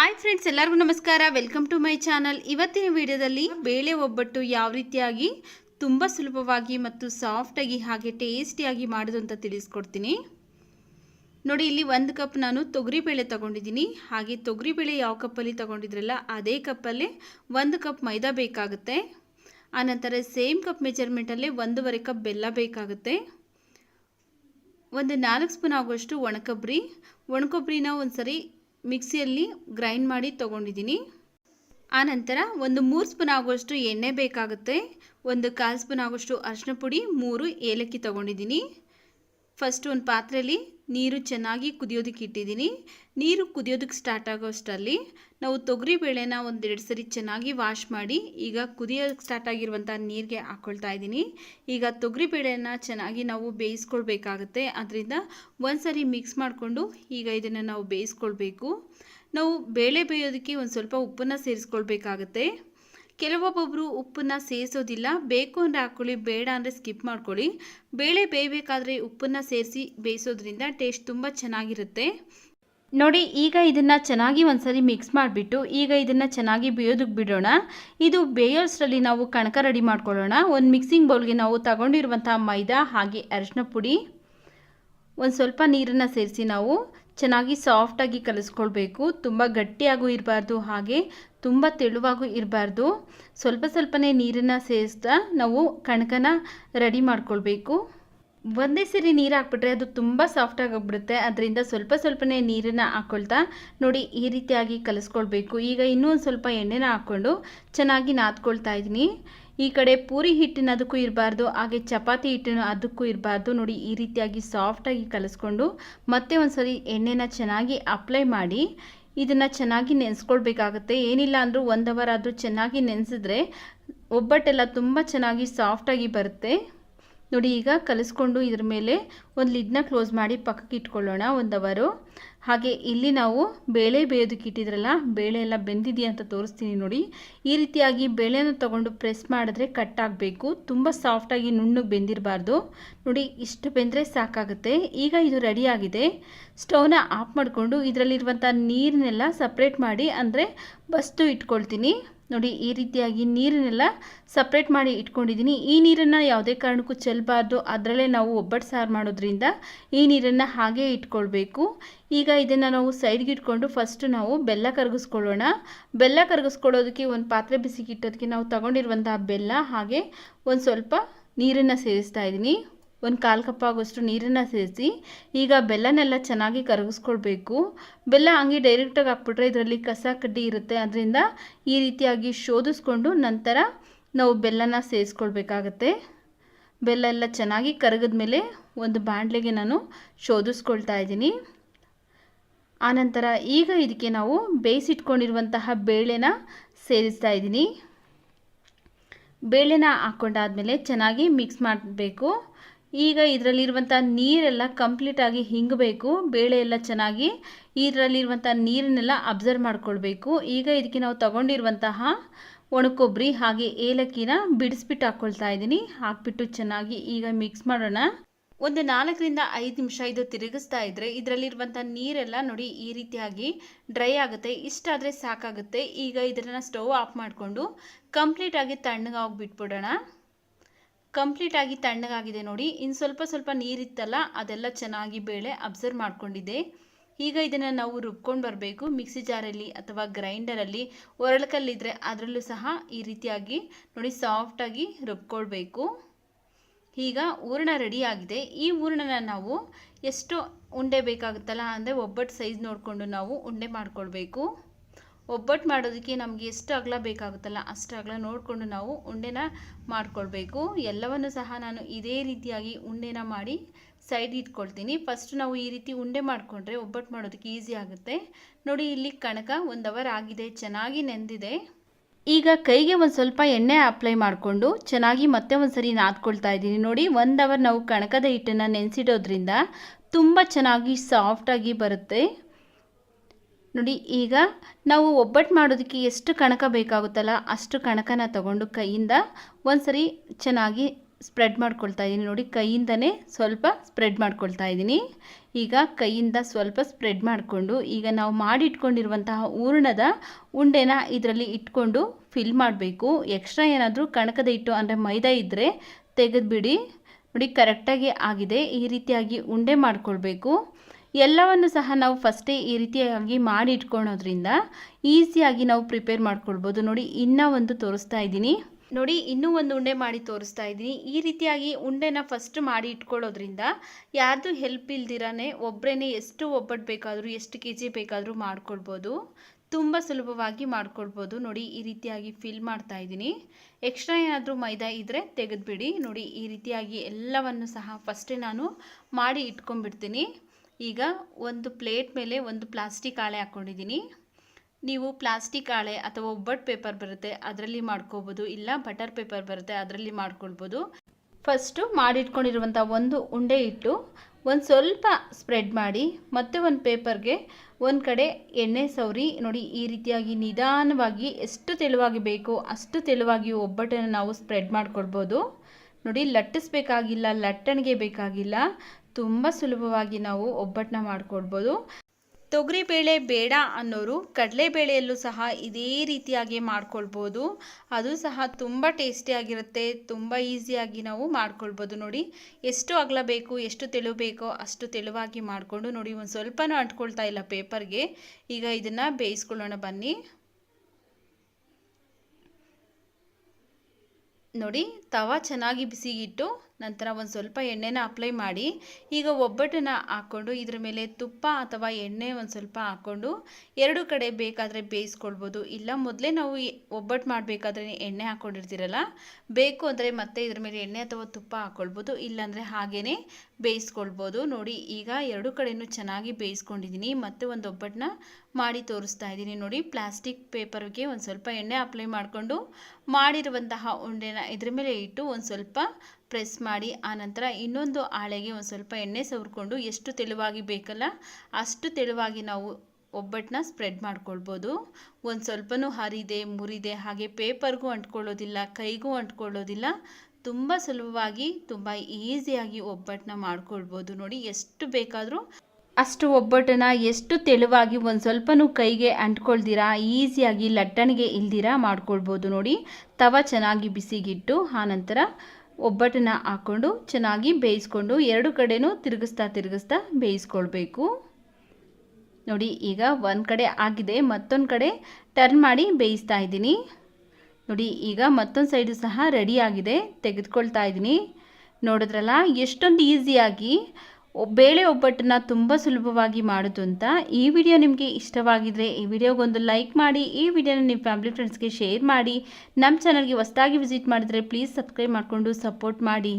Hi friends ಎಲ್ಲರಿಗೂ ನಮಸ್ಕಾರ. Welcome to my channel ಇವತ್ತಿನ ವಿಡಿಯೋದಲ್ಲಿ ಬೇಳೆ ಒಬ್ಬಟ್ಟು ಯಾವ ರೀತಿಯಾಗಿ ತುಂಬ ಸುಲಭವಾಗಿ ಮತ್ತು ಸಾಫ್ಟಾಗಿ ಹಾಗೆ ಟೇಸ್ಟಿಯಾಗಿ ಮಾಡೋದು ಅಂತ ತಿಳಿಸ್ಕೊಡ್ತೀನಿ. ನೋಡಿ, ಇಲ್ಲಿ ಒಂದು ಕಪ್ ನಾನು ತೊಗರಿಬೇಳೆ ತಗೊಂಡಿದ್ದೀನಿ. ಹಾಗೆ ತೊಗರಿಬೇಳೆ ಯಾವ ಕಪ್ಪಲ್ಲಿ ತಗೊಂಡಿದ್ರಲ್ಲ, ಅದೇ ಕಪ್ಪಲ್ಲಿ ಒಂದು ಕಪ್ ಮೈದಾ ಬೇಕಾಗುತ್ತೆ. ಆನಂತರ ಸೇಮ್ ಕಪ್ ಮೆಜರ್ಮೆಂಟಲ್ಲೇ ಒಂದೂವರೆ ಕಪ್ ಬೆಲ್ಲ ಬೇಕಾಗುತ್ತೆ. ಒಂದು ನಾಲ್ಕು ಸ್ಪೂನ್ ಆಗುವಷ್ಟು ಒಣಕೊಬ್ಬರಿ. ಒಣಕೊಬ್ಬರಿನ ಒಂದು ಸರಿ ಮಿಕ್ಸಿಯಲ್ಲಿ ಗ್ರೈಂಡ್ ಮಾಡಿ ತೊಗೊಂಡಿದ್ದೀನಿ. ಆನಂತರ ಒಂದು ಮೂರು ಸ್ಪೂನ್ ಆಗುವಷ್ಟು ಎಣ್ಣೆ ಬೇಕಾಗುತ್ತೆ. ಒಂದು ಕಾಲು ಸ್ಪೂನ್ ಆಗುವಷ್ಟು ಅರಿಶಿನ ಪುಡಿ, ಮೂರು ಏಲಕ್ಕಿ ತೊಗೊಂಡಿದ್ದೀನಿ. ಫಸ್ಟ್ ಒಂದು ಪಾತ್ರೆಯಲ್ಲಿ ನೀರು ಚೆನ್ನಾಗಿ ಕುದಿಯೋದಕ್ಕೆ ಇಟ್ಟಿದ್ದೀನಿ. ನೀರು ಕುದಿಯೋದಕ್ಕೆ ಸ್ಟಾರ್ಟ್ ಆಗೋಷ್ಟರಲ್ಲಿ ನಾವು ತೊಗರಿ ಬೇಳೆನ ಒಂದೆರಡು ಸರಿ ಚೆನ್ನಾಗಿ ವಾಶ್ ಮಾಡಿ ಈಗ ಕುದಿಯೋಕ್ಕೆ ಸ್ಟಾರ್ಟ್ ಆಗಿರುವಂಥ ನೀರಿಗೆ ಹಾಕ್ಕೊಳ್ತಾ ಇದ್ದೀನಿ. ಈಗ ತೊಗರಿ ಬೇಳೆನ ಚೆನ್ನಾಗಿ ನಾವು ಬೇಯಿಸ್ಕೊಳ್ಬೇಕಾಗತ್ತೆ. ಅದರಿಂದ ಒಂದು ಸರಿ ಮಿಕ್ಸ್ ಮಾಡಿಕೊಂಡು ಈಗ ಇದನ್ನು ನಾವು ಬೇಯಿಸ್ಕೊಳ್ಬೇಕು. ನಾವು ಬೇಳೆ ಬೇಯೋದಕ್ಕೆ ಒಂದು ಸ್ವಲ್ಪ ಉಪ್ಪನ್ನು ಸೇರಿಸ್ಕೊಳ್ಬೇಕಾಗತ್ತೆ. ಕೆಲವೊಬ್ಬೊಬ್ಬರು ಉಪ್ಪನ್ನು ಸೇರಿಸೋದಿಲ್ಲ. ಬೇಕು ಅಂದರೆ ಹಾಕ್ಕೊಳ್ಳಿ ಬೇಡ ಅಂದರೆ ಸ್ಕಿಪ್ ಮಾಡ್ಕೊಳ್ಳಿ. ಬೇಳೆ ಬೇಯಬೇಕಾದ್ರೆ ಉಪ್ಪನ್ನು ಸೇರಿಸಿ ಬೇಯಿಸೋದ್ರಿಂದ ಟೇಸ್ಟ್ ತುಂಬ ಚೆನ್ನಾಗಿರುತ್ತೆ. ನೋಡಿ, ಈಗ ಇದನ್ನು ಚೆನ್ನಾಗಿ ಒಂದ್ಸರಿ ಮಿಕ್ಸ್ ಮಾಡಿಬಿಟ್ಟು, ಈಗ ಇದನ್ನು ಚೆನ್ನಾಗಿ ಬೇಯೋದಕ್ಕೆ ಬಿಡೋಣ. ಇದು ಬೇಯೋಸ್ರಲ್ಲಿ ನಾವು ಕಣಕ ರೆಡಿ ಮಾಡ್ಕೊಳ್ಳೋಣ. ಒಂದು ಮಿಕ್ಸಿಂಗ್ ಬೌಲ್ಗೆ ನಾವು ತಗೊಂಡಿರುವಂಥ ಮೈದಾ ಹಾಗೆ ಅರಿಶಿನ ಪುಡಿ. ಒಂದು ಸ್ವಲ್ಪ ನೀರನ್ನು ಸೇರಿಸಿ ನಾವು. ಚೆನ್ನಾಗಿ ಸಾಫ್ಟಾಗಿ ಕಲಿಸ್ಕೊಳ್ಬೇಕು. ತುಂಬ ಗಟ್ಟಿಯಾಗೂ ಇರಬಾರ್ದು, ಹಾಗೆ ತುಂಬ ತೆಳುವಾಗೂ ಇರಬಾರ್ದು. ಸ್ವಲ್ಪ ಸ್ವಲ್ಪನೇ ನೀರನ್ನು ಸೇರಿಸ್ತಾ ನಾವು ಕಣಕನ ರೆಡಿ ಮಾಡ್ಕೊಳ್ಬೇಕು. ಒಂದೇ ಸರಿ ನೀರು ಹಾಕ್ಬಿಟ್ರೆ ಅದು ತುಂಬ ಸಾಫ್ಟಾಗಿ ಹೋಗ್ಬಿಡುತ್ತೆ ಅದರಿಂದ ಸ್ವಲ್ಪ ಸ್ವಲ್ಪನೇ ನೀರನ್ನು ಹಾಕ್ಕೊಳ್ತಾ ನೋಡಿ ಈ ರೀತಿಯಾಗಿ ಕಲಿಸ್ಕೊಳ್ಬೇಕು. ಈಗ ಇನ್ನೂ ಒಂದು ಸ್ವಲ್ಪ ಎಣ್ಣೆನ ಹಾಕ್ಕೊಂಡು ಚೆನ್ನಾಗಿ ನಾದ್ಕೊಳ್ತಾ ಇದ್ದೀನಿ. ಈ ಕಡೆ ಪೂರಿ ಹಿಟ್ಟಿನ ಅದಕ್ಕೂ ಇರಬಾರ್ದು, ಹಾಗೆ ಚಪಾತಿ ಹಿಟ್ಟಿನ ಅದಕ್ಕೂ ಇರಬಾರ್ದು. ನೋಡಿ, ಈ ರೀತಿಯಾಗಿ ಸಾಫ್ಟಾಗಿ ಕಲಿಸ್ಕೊಂಡು ಮತ್ತೆ ಒಂದು ಸರಿ ಎಣ್ಣೆನ ಚೆನ್ನಾಗಿ ಅಪ್ಲೈ ಮಾಡಿ ಇದನ್ನು ಚೆನ್ನಾಗಿ ನೆನೆಸ್ಕೊಳ್ಬೇಕಾಗತ್ತೆ. ಏನಿಲ್ಲ ಅಂದರೂ ಒಂದು ಅವರ್ ಆದರೂ ಚೆನ್ನಾಗಿ ನೆನೆಸಿದ್ರೆ ಒಬ್ಬಟ್ಟೆಲ್ಲ ತುಂಬ ಚೆನ್ನಾಗಿ ಸಾಫ್ಟಾಗಿ ಬರುತ್ತೆ. ನೋಡಿ, ಈಗ ಕಲಿಸ್ಕೊಂಡು ಇದ್ರ ಮೇಲೆ ಒಂದು ಲಿಡ್ನ ಕ್ಲೋಸ್ ಮಾಡಿ ಪಕ್ಕಕ್ಕೆ ಇಟ್ಕೊಳ್ಳೋಣ, ಒಂದು ಅವರು ಹಾಗೆ ಇಲ್ಲಿ ನಾವು ಬೇಳೆ ಬೇಯೋದಕ್ಕೆ ಇಟ್ಟಿದ್ರಲ್ಲ, ಬೇಳೆ ಎಲ್ಲ ಬೆಂದಿದೆಯಾ ಅಂತ ತೋರಿಸ್ತೀನಿ ನೋಡಿ. ಈ ರೀತಿಯಾಗಿ ಬೇಳೆನ ತಗೊಂಡು ಪ್ರೆಸ್ ಮಾಡಿದ್ರೆ ಕಟ್ ಆಗಬೇಕು. ತುಂಬ ಸಾಫ್ಟಾಗಿ ನುಣ್ಣಗೆ ಬೆಂದಿರಬಾರ್ದು. ನೋಡಿ, ಇಷ್ಟು ಬೆಂದರೆ ಸಾಕಾಗುತ್ತೆ. ಈಗ ಇದು ರೆಡಿಯಾಗಿದೆ ಸ್ಟೌವ್ನ ಆಫ್ ಮಾಡಿಕೊಂಡು ಇದರಲ್ಲಿರುವಂಥ ನೀರನ್ನೆಲ್ಲ ಸಪ್ರೇಟ್ ಮಾಡಿ, ಅಂದರೆ ಬಸ್ತು ಇಟ್ಕೊಳ್ತೀನಿ. ನೋಡಿ, ಈ ರೀತಿಯಾಗಿ ನೀರನ್ನೆಲ್ಲ ಸಪ್ರೇಟ್ ಮಾಡಿ ಇಟ್ಕೊಂಡಿದ್ದೀನಿ. ಈ ನೀರನ್ನು ಯಾವುದೇ ಕಾರಣಕ್ಕೂ ಚೆಲ್ಲಬಾರ್ದು ಅದರಲ್ಲೇ ನಾವು ಒಬ್ಬಟ್ಟು ಸಾರು ಮಾಡೋದ್ರಿಂದ ಈ ನೀರನ್ನು ಹಾಗೇ ಇಟ್ಕೊಳ್ಬೇಕು. ಈಗ ಇದನ್ನು ನಾವು ಸೈಡ್ಗೆ ಇಟ್ಕೊಂಡು ಫಸ್ಟು ನಾವು ಬೆಲ್ಲ ಕರಗಿಸ್ಕೊಳ್ಳೋಣ. ಬೆಲ್ಲ ಕರಗಿಸ್ಕೊಳ್ಳೋದಕ್ಕೆ ಒಂದು ಪಾತ್ರೆ ಬಿಸಿಗಿಟ್ಟೋದಕ್ಕೆ ನಾವು ತಗೊಂಡಿರುವಂತಹ ಬೆಲ್ಲ ಹಾಗೆ ಒಂದು ಸ್ವಲ್ಪ ನೀರನ್ನು ಸೇರಿಸ್ತಾ ಇದ್ದೀನಿ. ಒಂದು ಕಾಲು ಕಪ್ ಆಗೋಷ್ಟು ನೀರನ್ನು ಸೇರಿಸಿ, ಈಗ ಬೆಲ್ಲನೆಲ್ಲ ಚೆನ್ನಾಗಿ ಕರಗಿಸ್ಕೊಳ್ಬೇಕು. ಬೆಲ್ಲ ಹಂಗೆ ಡೈರೆಕ್ಟಾಗಿ ಹಾಕ್ಬಿಟ್ರೆ ಇದರಲ್ಲಿ ಕಸ ಕಡ್ಡಿ ಇರುತ್ತೆ. ಅದರಿಂದ ಈ ರೀತಿಯಾಗಿ ಶೋಧಿಸ್ಕೊಂಡು ನಂತರ ನಾವು ಬೆಲ್ಲನ ಸೇರಿಸ್ಕೊಳ್ಬೇಕಾಗತ್ತೆ. ಬೆಲ್ಲ ಎಲ್ಲ ಚೆನ್ನಾಗಿ ಕರಗಿದ ಮೇಲೆ ಒಂದು ಬಾಣಲೆಗೆ ನಾನು ಶೋಧಿಸ್ಕೊಳ್ತಾ ಇದ್ದೀನಿ. ಆನಂತರ ಈಗ ಇದಕ್ಕೆ ನಾವು ಬೇಯಿಸಿಟ್ಕೊಂಡಿರುವಂತಹ ಬೇಳೆನ ಸೇರಿಸ್ತಾ ಇದ್ದೀನಿ. ಬೇಳೆನ ಹಾಕ್ಕೊಂಡಾದ್ಮೇಲೆ ಚೆನ್ನಾಗಿ ಮಿಕ್ಸ್ ಮಾಡಬೇಕು. ಈಗ ಇದರಲ್ಲಿರುವಂಥ ನೀರೆಲ್ಲ ಕಂಪ್ಲೀಟಾಗಿ ಹಿಂಗಬೇಕು ಬೇಳೆ ಎಲ್ಲ ಚೆನ್ನಾಗಿ ಇದರಲ್ಲಿರುವಂಥ ನೀರನ್ನೆಲ್ಲ ಅಬ್ಸರ್ವ್ ಮಾಡ್ಕೊಳ್ಬೇಕು. ಈಗ ಇದಕ್ಕೆ ನಾವು ತಗೊಂಡಿರುವಂತಹ ಒಣಕೊಬ್ಬರಿ ಹಾಗೆ ಏಲಕ್ಕಿನ ಬಿಡಿಸ್ಬಿಟ್ಟು ಹಾಕ್ಕೊಳ್ತಾ ಇದ್ದೀನಿ. ಹಾಕ್ಬಿಟ್ಟು ಚೆನ್ನಾಗಿ ಈಗ ಮಿಕ್ಸ್ ಮಾಡೋಣ. ಒಂದು ನಾಲ್ಕರಿಂದ ಐದು ನಿಮಿಷ ಇದು ತಿರುಗಿಸ್ತಾ ಇದ್ದರೆ ಇದರಲ್ಲಿರುವಂಥ ನೀರೆಲ್ಲ ನೋಡಿ ಈ ರೀತಿಯಾಗಿ ಡ್ರೈ ಆಗುತ್ತೆ. ಇಷ್ಟಾದರೆ ಸಾಕಾಗುತ್ತೆ. ಈಗ ಇದನ್ನು ಸ್ಟವ್ ಆಫ್ ಮಾಡಿಕೊಂಡು ಕಂಪ್ಲೀಟಾಗಿ ತಣ್ಣಗಾಗಿ ಬಿಟ್ಬಿಡೋಣ. ಕಂಪ್ಲೀಟಾಗಿ ತಣ್ಣಗಾಗಿದೆ ನೋಡಿ. ಇನ್ನು ಸ್ವಲ್ಪ ಸ್ವಲ್ಪ ನೀರಿತ್ತಲ್ಲ, ಅದೆಲ್ಲ ಚೆನ್ನಾಗಿ ಬೇಳೆ ಅಬ್ಸರ್ವ್ ಮಾಡ್ಕೊಂಡಿದೆ ಈಗ ಇದನ್ನು ನಾವು ರುಬ್ಕೊಂಡು ಬರಬೇಕು. ಮಿಕ್ಸಿ ಜಾರಲ್ಲಿ ಅಥವಾ ಗ್ರೈಂಡರಲ್ಲಿ ಒರಳಕಲ್ಲಿದ್ದರೆ ಅದರಲ್ಲೂ ಸಹ ಈ ರೀತಿಯಾಗಿ ನೋಡಿ ಸಾಫ್ಟಾಗಿ ರುಬ್ಕೊಳ್ಬೇಕು. ಈಗ ಹೂರಣ ರೆಡಿಯಾಗಿದೆ ಈ ಹೂರಣನ ನಾವು ಎಷ್ಟು ಉಂಡೆ ಬೇಕಾಗುತ್ತಲ್ಲ, ಅಂದರೆ ಒಬ್ಬಟ್ಟು ಸೈಜ್ ನೋಡಿಕೊಂಡು ನಾವು ಉಂಡೆ ಮಾಡ್ಕೊಳ್ಬೇಕು. ಒಬ್ಬಟ್ಟು ಮಾಡೋದಕ್ಕೆ ನಮಗೆ ಎಷ್ಟು ಅಗಲ ಬೇಕಾಗುತ್ತಲ್ಲ ಅಷ್ಟು ಅಗಲ ನೋಡಿಕೊಂಡು ನಾವು ಉಂಡೆನ ಮಾಡಿಕೊಳ್ಬೇಕು. ಎಲ್ಲವನ್ನು ಸಹ ನಾನು ಇದೇ ರೀತಿಯಾಗಿ ಉಂಡೆನ ಮಾಡಿ ಸೈಡ್ ಇಟ್ಕೊಳ್ತೀನಿ. ಫಸ್ಟ್ ನಾವು ಈ ರೀತಿ ಉಂಡೆ ಮಾಡಿಕೊಂಡ್ರೆ ಒಬ್ಬಟ್ಟು ಮಾಡೋದಕ್ಕೆ ಈಸಿ ಆಗುತ್ತೆ. ನೋಡಿ, ಇಲ್ಲಿ ಕಣಕ ಒಂದು ಅವರ್ ಆಗಿದೆ, ಚೆನ್ನಾಗಿ ನೆಂದಿದೆ. ಈಗ ಕೈಗೆ ಒಂದು ಸ್ವಲ್ಪ ಎಣ್ಣೆ ಅಪ್ಲೈ ಮಾಡಿಕೊಂಡು ಚೆನ್ನಾಗಿ ಮತ್ತೆ ಒಂದು ಸರಿ ನಾದ್ಕೊಳ್ತಾ ಇದ್ದೀನಿ. ನೋಡಿ, ಒಂದು ಅವರ್ ನಾವು ಕಣಕದ ಹಿಟ್ಟನ್ನು ನೆನೆಸಿಡೋದ್ರಿಂದ ತುಂಬ ಚೆನ್ನಾಗಿ ಸಾಫ್ಟಾಗಿ ಬರುತ್ತೆ. ನೋಡಿ, ಈಗ ನಾವು ಒಬ್ಬಟ್ಟು ಮಾಡೋದಕ್ಕೆ ಎಷ್ಟು ಕಣಕ ಬೇಕಾಗುತ್ತಲ್ಲ, ಅಷ್ಟು ಕಣಕನ ತಗೊಂಡು ಕೈಯಿಂದ ಒಂದ್ಸರಿ ಚೆನ್ನಾಗಿ ಸ್ಪ್ರೆಡ್ ಮಾಡ್ಕೊಳ್ತಾ ಇದ್ದೀನಿ. ನೋಡಿ, ಕೈಯಿಂದನೇ ಸ್ವಲ್ಪ ಸ್ಪ್ರೆಡ್ ಮಾಡ್ಕೊಳ್ತಾ ಇದ್ದೀನಿ. ಈಗ ಕೈಯಿಂದ ಸ್ವಲ್ಪ ಸ್ಪ್ರೆಡ್ ಮಾಡಿಕೊಂಡು, ಈಗ ನಾವು ಮಾಡಿಟ್ಕೊಂಡಿರುವಂತಹ ಹೂರಣದ ಉಂಡೆನ ಇದರಲ್ಲಿ ಇಟ್ಕೊಂಡು ಫಿಲ್ ಮಾಡಬೇಕು. ಎಕ್ಸ್ಟ್ರಾ ಏನಾದರೂ ಕಣಕದ ಇಟ್ಟು ಅಂದರೆ ಮೈದಾ ಇದ್ದರೆ ತೆಗೆದುಬಿಡಿ. ನೋಡಿ, ಕರೆಕ್ಟಾಗಿ ಆಗಿದೆ. ಈ ರೀತಿಯಾಗಿ ಉಂಡೆ ಮಾಡ್ಕೊಳ್ಬೇಕು. ಎಲ್ಲವನ್ನು ಸಹ ನಾವು ಫಸ್ಟೇ ಈ ರೀತಿಯಾಗಿ ಮಾಡಿ ಇಟ್ಕೊಳೋದ್ರಿಂದ ಈಸಿಯಾಗಿ ನಾವು ಪ್ರಿಪೇರ್ ಮಾಡ್ಕೊಳ್ಬೋದು. ನೋಡಿ, ಇನ್ನೂ ಒಂದು ತೋರಿಸ್ತಾ ಇದ್ದೀನಿ. ನೋಡಿ, ಇನ್ನೂ ಒಂದು ಉಂಡೆ ಮಾಡಿ ತೋರಿಸ್ತಾ ಇದ್ದೀನಿ. ಈ ರೀತಿಯಾಗಿ ಉಂಡೆನ ಫಸ್ಟ್ ಮಾಡಿ ಇಟ್ಕೊಳ್ಳೋದ್ರಿಂದ ಯಾರ್ದು ಹೆಲ್ಪ್ ಇಲ್ದಿರಾನೆ ಒಬ್ಬರೇ ಎಷ್ಟು ಒಬ್ಬಟ್ಟು ಬೇಕಾದರೂ, ಎಷ್ಟು ಕೆ ಜಿ ಬೇಕಾದರೂ ಮಾಡ್ಕೊಳ್ಬೋದು. ತುಂಬ ಸುಲಭವಾಗಿ ಮಾಡ್ಕೊಳ್ಬೋದು. ನೋಡಿ, ಈ ರೀತಿಯಾಗಿ ಫಿಲ್ ಮಾಡ್ತಾ ಇದ್ದೀನಿ. ಎಕ್ಸ್ಟ್ರಾ ಏನಾದರೂ ಮೈದಾ ಇದ್ದರೆ ತೆಗೆದುಬಿಡಿ. ನೋಡಿ, ಈ ರೀತಿಯಾಗಿ ಎಲ್ಲವನ್ನು ಸಹ ಫಸ್ಟೇ ನಾನು ಮಾಡಿ ಇಟ್ಕೊಂಡ್ಬಿಡ್ತೀನಿ. ಈಗ ಒಂದು ಪ್ಲೇಟ್ ಮೇಲೆ ಒಂದು ಪ್ಲಾಸ್ಟಿಕ್ ಹಾಳೆ ಹಾಕ್ಕೊಂಡಿದ್ದೀನಿ. ನೀವು ಪ್ಲಾಸ್ಟಿಕ್ ಹಾಳೆ ಅಥವಾ ಒಬ್ಬಟ್ಟು ಪೇಪರ್ ಬರುತ್ತೆ, ಅದರಲ್ಲಿ ಮಾಡ್ಕೋಬೋದು. ಇಲ್ಲ, ಬಟರ್ ಪೇಪರ್ ಬರುತ್ತೆ, ಅದರಲ್ಲಿ ಮಾಡ್ಕೊಳ್ಬೋದು. ಫಸ್ಟು ಮಾಡಿಟ್ಕೊಂಡಿರುವಂಥ ಒಂದು ಉಂಡೆ ಇಟ್ಟು ಒಂದು ಸ್ವಲ್ಪ ಸ್ಪ್ರೆಡ್ ಮಾಡಿ, ಮತ್ತೆ ಒಂದು ಪೇಪರ್ಗೆ ಒಂದು ಕಡೆ ಎಣ್ಣೆ ಸೌರಿ ನೋಡಿ, ಈ ರೀತಿಯಾಗಿ ನಿಧಾನವಾಗಿ ಎಷ್ಟು ತೆಳುವಾಗಿ ಬೇಕೋ ಅಷ್ಟು ತೆಳುವಾಗಿ ಒಬ್ಬಟ್ಟನ್ನು ನಾವು ಸ್ಪ್ರೆಡ್ ಮಾಡ್ಕೊಳ್ಬೋದು. ನೋಡಿ, ಲಟ್ಟಿಸ್ಬೇಕಾಗಿಲ್ಲ, ಲಟ್ಟಣಿಗೆ ಬೇಕಾಗಿಲ್ಲ. ತುಂಬ ಸುಲಭವಾಗಿ ನಾವು ಒಬ್ಬಟ್ಟನ್ನ ಮಾಡ್ಕೊಳ್ಬೋದು ತೊಗರಿಬೇಳೆ ಬೇಡ ಅನ್ನೋರು ಕಡಲೆಬೇಳೆಯಲ್ಲೂ ಸಹ ಇದೇ ರೀತಿಯಾಗಿ ಮಾಡ್ಕೊಳ್ಬೋದು. ಅದು ಸಹ ತುಂಬ ಟೇಸ್ಟಿಯಾಗಿರುತ್ತೆ ತುಂಬ ಈಸಿಯಾಗಿ ನಾವು ಮಾಡ್ಕೊಳ್ಬೋದು ನೋಡಿ. ಎಷ್ಟು ಅಗಲ ಬೇಕು, ಎಷ್ಟು ತೆಳು ಬೇಕೋ ಅಷ್ಟು ತೆಳುವಾಗಿ ಮಾಡಿಕೊಂಡು ನೋಡಿ, ಒಂದು ಸ್ವಲ್ಪನೂ ಅಂಟ್ಕೊಳ್ತಾ ಇಲ್ಲ ಪೇಪರ್ಗೆ. ಈಗ ಇದನ್ನು ಬೇಯಿಸ್ಕೊಳ್ಳೋಣ ಬನ್ನಿ. ನೋಡಿ, ತವ ಚೆನ್ನಾಗಿ ಬಿಸಿಗಿಟ್ಟು ನಂತರ ಒಂದು ಸ್ವಲ್ಪ ಎಣ್ಣೆನ ಅಪ್ಲೈ ಮಾಡಿ, ಈಗ ಒಬ್ಬಟ್ಟನ್ನು ಹಾಕ್ಕೊಂಡು ಇದ್ರ ಮೇಲೆ ತುಪ್ಪ ಅಥವಾ ಎಣ್ಣೆ ಒಂದು ಸ್ವಲ್ಪ ಹಾಕ್ಕೊಂಡು ಎರಡು ಕಡೆ ಬೇಕಾದರೆ ಬೇಯಿಸ್ಕೊಳ್ಬೋದು. ಇಲ್ಲ ಮೊದಲೇ ನಾವು ಒಬ್ಬಟ್ಟು ಮಾಡಬೇಕಾದ್ರೆ ಎಣ್ಣೆ ಹಾಕ್ಕೊಂಡಿರ್ತೀರಲ್ಲ ಬೇಕು ಅಂದರೆ ಮತ್ತೆ ಇದ್ರ ಮೇಲೆ ಎಣ್ಣೆ ಅಥವಾ ತುಪ್ಪ ಹಾಕ್ಕೊಳ್ಬೋದು ಇಲ್ಲಾಂದರೆ ಹಾಗೇ ಬೇಯಿಸ್ಕೊಳ್ಬೋದು. ನೋಡಿ, ಈಗ ಎರಡು ಕಡೆಯೂ ಚೆನ್ನಾಗಿ ಬೇಯಿಸ್ಕೊಂಡಿದ್ದೀನಿ ಮತ್ತೆ ಒಂದು ಒಬ್ಬಟ್ಟನ್ನ ಮಾಡಿ ತೋರಿಸ್ತಾ ಇದ್ದೀನಿ ನೋಡಿ ಪ್ಲಾಸ್ಟಿಕ್ ಪೇಪರ್ಗೆ ಒಂದು ಸ್ವಲ್ಪ ಎಣ್ಣೆ ಅಪ್ಲೈ ಮಾಡಿಕೊಂಡು ಮಾಡಿರುವಂತಹ ಉಂಡೆನ ಇದ್ರ ಮೇಲೆ ಇಟ್ಟು ಒಂದು ಸ್ವಲ್ಪ ಪ್ರೆಸ್ ಮಾಡಿ ಆನಂತರ ಇನ್ನೊಂದು ಹಾಳೆಗೆ ಒಂದು ಸ್ವಲ್ಪ ಎಣ್ಣೆ ಸವರ್ಕೊಂಡು ಎಷ್ಟು ತೆಳುವಾಗಿ ಬೇಕಲ್ಲ ಅಷ್ಟು ತೆಳುವಾಗಿ ನಾವು ಒಬ್ಬಟ್ಟನ್ನ ಸ್ಪ್ರೆಡ್ ಮಾಡ್ಕೊಳ್ಬೋದು. ಒಂದು ಸ್ವಲ್ಪನೂ ಹರಿದೆ, ಮುರಿದೆ, ಹಾಗೆ ಪೇಪರ್ಗೂ ಅಂಟ್ಕೊಳ್ಳೋದಿಲ್ಲ, ಕೈಗೂ ಅಂಟ್ಕೊಳ್ಳೋದಿಲ್ಲ. ತುಂಬ ಸುಲಭವಾಗಿ, ತುಂಬ ಈಸಿಯಾಗಿ ಒಬ್ಬಟ್ಟನ್ನ ಮಾಡ್ಕೊಳ್ಬೋದು. ನೋಡಿ, ಎಷ್ಟು ಬೇಕಾದರೂ ಅಷ್ಟು ಒಬ್ಬಟ್ಟನ್ನು ಎಷ್ಟು ತೆಳುವಾಗಿ ಒಂದು ಸ್ವಲ್ಪನೂ ಕೈಗೆ ಅಂಟ್ಕೊಳ್ದಿರಾ ಈಸಿಯಾಗಿ ಲಟ್ಟಣಿಗೆ ಇಲ್ದಿರಾ ಮಾಡ್ಕೊಳ್ಬೋದು. ನೋಡಿ, ತವ ಚೆನ್ನಾಗಿ ಬಿಸಿಗಿಟ್ಟು ಆನಂತರ ಒಬ್ಬಟ್ಟನ್ನ ಹಾಕ್ಕೊಂಡು ಚೆನ್ನಾಗಿ ಬೇಯಿಸ್ಕೊಂಡು ಎರಡು ಕಡೆನೂ ತಿರುಗಿಸ್ತಾ ತಿರುಗಿಸ್ತಾ ಬೇಯಿಸ್ಕೊಳ್ಬೇಕು. ನೋಡಿ, ಈಗ ಒಂದು ಕಡೆ ಆಗಿದೆ, ಮತ್ತೊಂದು ಕಡೆ ಟರ್ನ್ ಮಾಡಿ ಬೇಯಿಸ್ತಾ ಇದ್ದೀನಿ. ನೋಡಿ, ಈಗ ಮತ್ತೊಂದು ಸೈಡು ಸಹ ರೆಡಿ ಆಗಿದೆ, ತೆಗೆದುಕೊಳ್ತಾ ಇದ್ದೀನಿ. ನೋಡಿದ್ರಲ್ಲ, ಎಷ್ಟೊಂದು ಈಸಿಯಾಗಿ ಬೇಳೆ ಒಬ್ಬಟ್ಟನ್ನು ತುಂಬ ಸುಲಭವಾಗಿ ಮಾಡೋದು ಅಂತ ಈ ವಿಡಿಯೋ ನಿಮಗೆ ಇಷ್ಟವಾಗಿದ್ದರೆ ಈ ವಿಡಿಯೋಗೊಂದು ಲೈಕ್ ಮಾಡಿ, ಈ ವಿಡಿಯೋನ ನಿಮ್ಮ ಫ್ಯಾಮಿಲಿ ಫ್ರೆಂಡ್ಸ್ಗೆ ಶೇರ್ ಮಾಡಿ ನಮ್ಮ ಚಾನಲ್ಗೆ ಹೊಸದಾಗಿ ವಿಸಿಟ್ ಮಾಡಿದರೆ ಪ್ಲೀಸ್ ಸಬ್ಸ್ಕ್ರೈಬ್ ಮಾಡಿಕೊಂಡು ಸಪೋರ್ಟ್ ಮಾಡಿ.